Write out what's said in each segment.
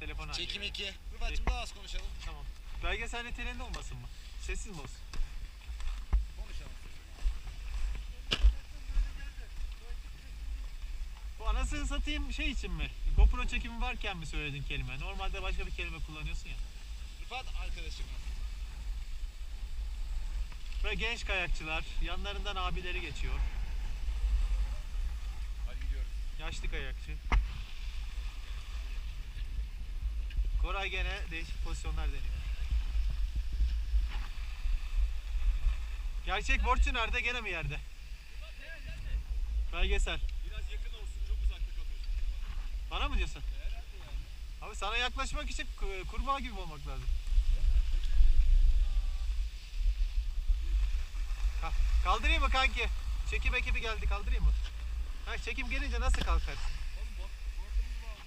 telefon. Çekim 2. Rıfat'cığım daha az konuşalım. Tamam. Belgesel niteliğinde olmasın mı? Sessiz mi olsun? Konuşalım. Bu anasını satayım şey için mi? GoPro çekimi varken mi söyledin kelime? Normalde başka bir kelime kullanıyorsun ya. Rıfat arkadaşım. Böyle genç kayakçılar, yanlarından abileri geçiyor. Hadi gidiyoruz. Yaşlı kayakçı. Koray gene değişik pozisyonlar deniyor. Gerçek borçlu nerede? Gene mi yerde? Belgesel. Biraz yakın olsun. Çok uzakta kalıyorsun. Bana mı diyorsun? Abi sana yaklaşmak için ku- kurbağa gibi olmak lazım. Ka- Kaldırayım mı kanki? Çekim ekibi geldi kaldırayım mı? Ha, çekim gelince nasıl kalkarsın? Oğlum bot, borcumuz bağlı.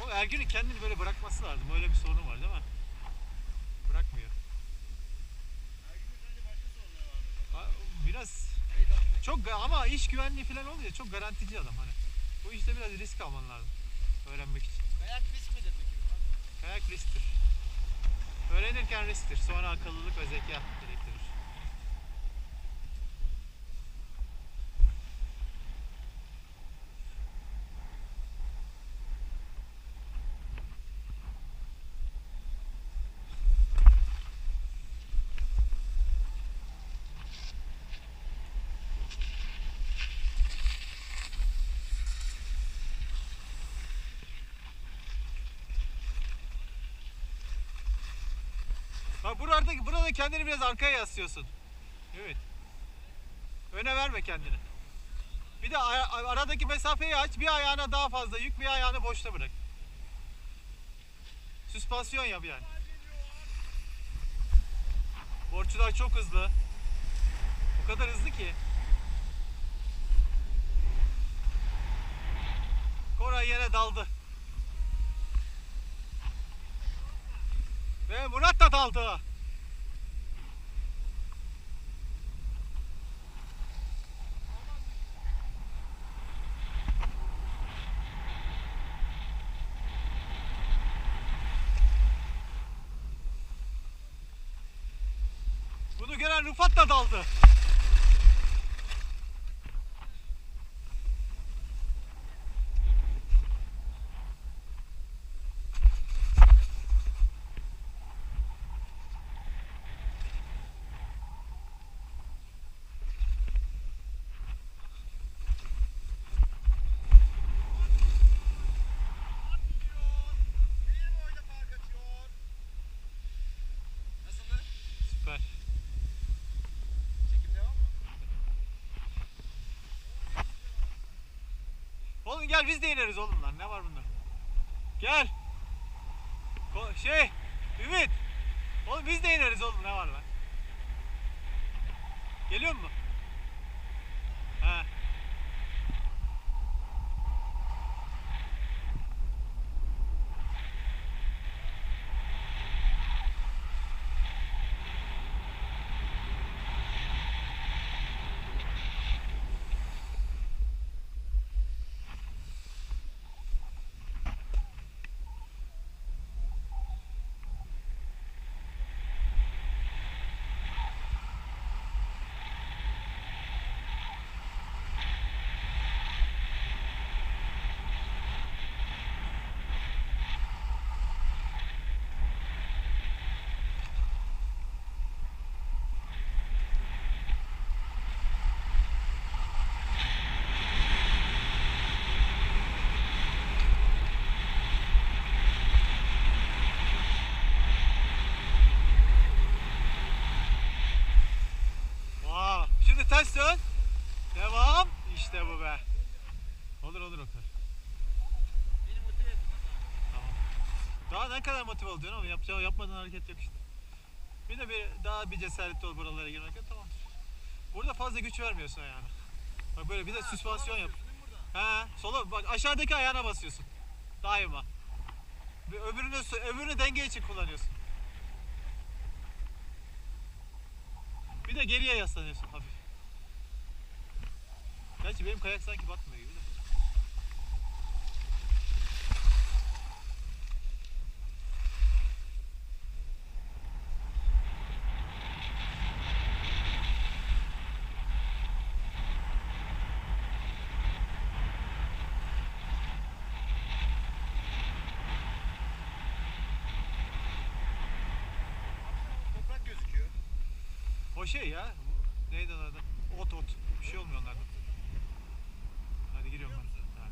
O Ergün'ün kendini böyle bırakması lazım. Öyle bir sorunu var değil mi? Bırakmıyor. Biraz çok ama iş güvenliği falan olunca çok garantici adam hani. Bu işte biraz risk alman lazım. Öğrenmek için. Kayak risk midir peki? Kayak risktir. Öğrenirken risktir. Sonra akıllılık ve zeka gerektirir. Bak burada, burada kendini biraz arkaya yaslıyorsun. Evet. Öne verme kendini. Bir de aradaki mesafeyi aç. Bir ayağına daha fazla yük, bir ayağını boşta bırak. Süspansiyon yap yani. Borçlular çok hızlı. O kadar hızlı ki. Koray yine daldı. Ve Murat da daldı. Gören Rıfat da daldı. Oğlum gel biz de ineriz oğlum lan. Ne var bunda? Gel. Ko- şey, Ümit. Oğlum biz de ineriz oğlum. Ne var lan? Geliyor mu? He. Wow. Şimdi ters dön. Devam. İşte bu be. Olur olur o kadar. Beni motive et. Tamam. Daha ne kadar motive olacaksın ama yapacağı yapmadığın hareket yok işte. Bir de bir daha bir cesaretli ol buralara girmekten tamamdır. Burada fazla güç vermiyorsun ayağına. Bak böyle bir de süspansiyon yap. He, sola bak aşağıdaki ayağına basıyorsun. Daima. Bir öbürünü öbürünü denge için kullanıyorsun. Bir de geriye yaslanıyorsun hafif. Gerçi benim kayak sanki batmıyor gibi de. O şey ya. Neydi adı? Ot ot. Bir şey olmuyor onlardan. Hadi giriyorum ben. Ha.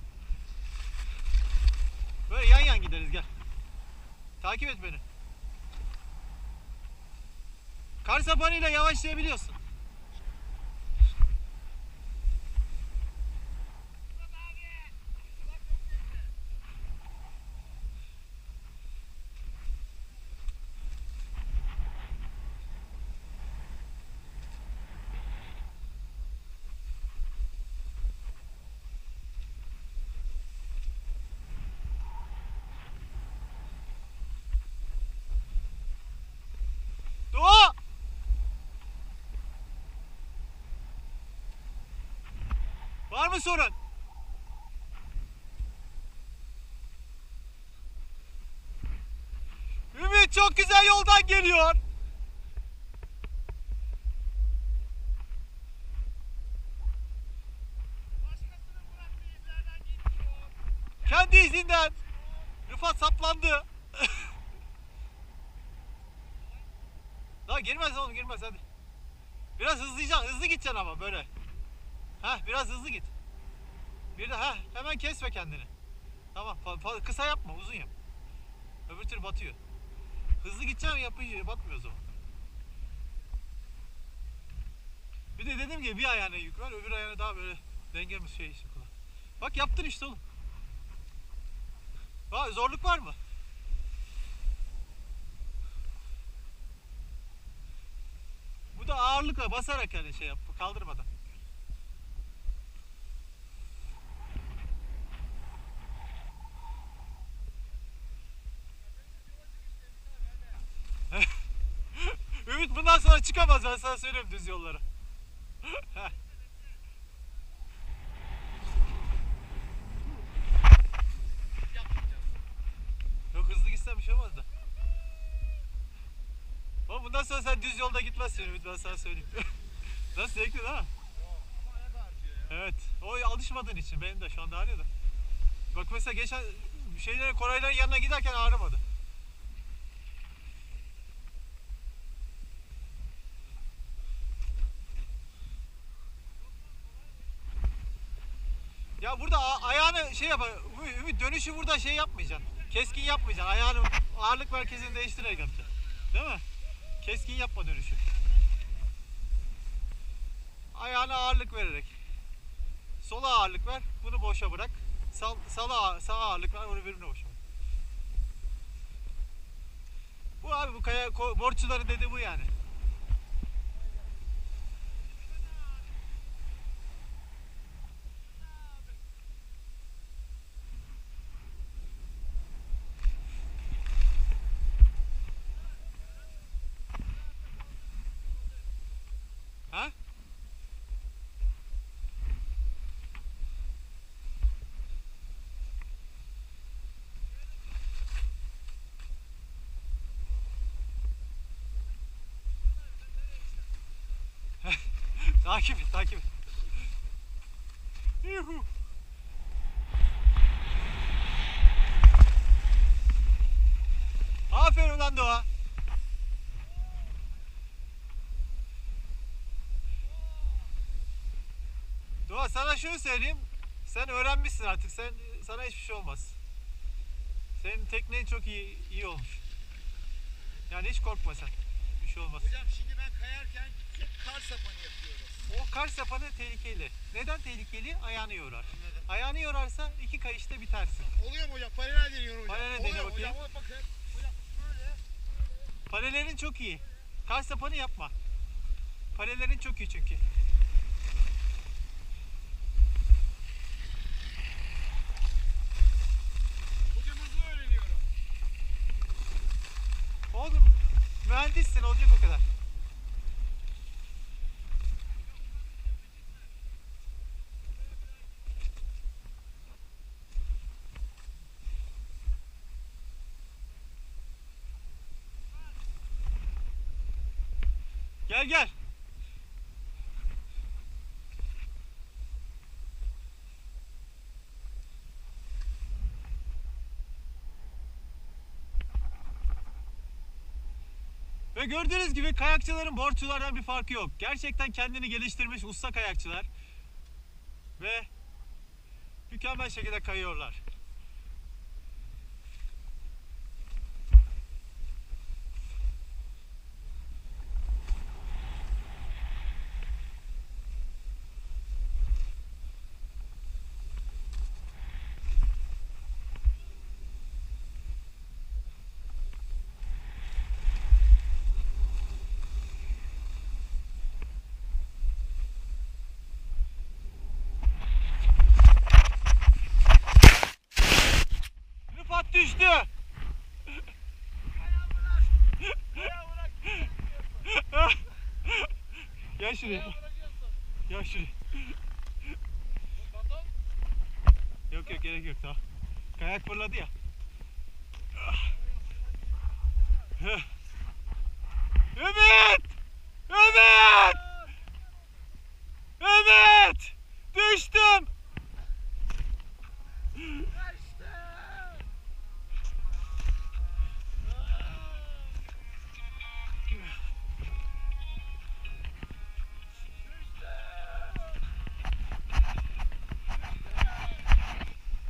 Böyle yan yan gideriz gel. Takip et beni. Kar sapanıyla yavaşlayabiliyorsun. Var mı sorun? Ümit çok güzel yoldan geliyor. Kendi izinden. Rıfat saplandı. Daha girmez oğlum girmez hadi. Biraz hızlayacaksın hızlı gideceksin ama böyle. Heh biraz hızlı git. Bir de heh hemen kesme kendini. Tamam kısa yapma uzun yap. Öbür türlü batıyor. Hızlı gideceksin yapınca batmıyor o zaman. Bir de dediğim gibi bir ayağına yük var öbür ayağına daha böyle dengemiz şey işte kullan. Bak yaptın işte oğlum. Var, zorluk var mı? Bu da ağırlıkla basarak yani şey yap, kaldırmadan. Ümit bundan sonra çıkamaz ben sana söyleyeyim düz yollara. Yok hızlı gitsen bir şey olmaz da. Ama bundan sonra sen düz yolda gitmezsin Ümit ben sana söyleyeyim. Nasıl zevkli değil mi? Evet. O alışmadığın için benim de şu anda ağrıyor da. Bak mesela geçen şeylerin Korayların yanına giderken ağrımadı. Ya burada a- ayağını şey yap, Ümit- dönüşü burada şey yapmayacaksın. Keskin yapmayacaksın. Ayağını ağırlık merkezini değiştirerek yapacaksın. Değil mi? Keskin yapma dönüşü. Ayağına ağırlık vererek. Sola ağırlık ver, bunu boşa bırak. Sal, sala, sağa ağırlık ver, onu birbirine boşa bırak. Bu abi bu kaya borçluların dediği bu yani. Ha? takip et, takip et. Aferin lan Doğa. Doğa sana şunu söyleyeyim. Sen öğrenmişsin artık. Sen sana hiçbir şey olmaz. Senin tekneğin çok iyi iyi olmuş. Yani hiç korkma sen. Şey olmaz. Hocam şimdi ben kayarken kar sapanı yapıyorum. O kar sapanı tehlikeli. Neden tehlikeli? Ayağını yorar. Anladım. Ayağını yorarsa iki kayışta bitersin. Oluyor mu hocam? Paralel deniyorum hocam. Paralel dene bakayım. Hocam bak bakın. Hocam böyle. Parelerin çok iyi. Kar sapanı yapma. Parelerin çok iyi çünkü. zaten olacak o kadar. Gel gel. Ve gördüğünüz gibi kayakçıların borçlulardan bir farkı yok. Gerçekten kendini geliştirmiş usta kayakçılar. Ve mükemmel şekilde kayıyorlar. düştü. Gel şuraya. Gel şuraya. Yok yok gerek yok tamam. Kayak fırladı ya. Ümit! Ümit!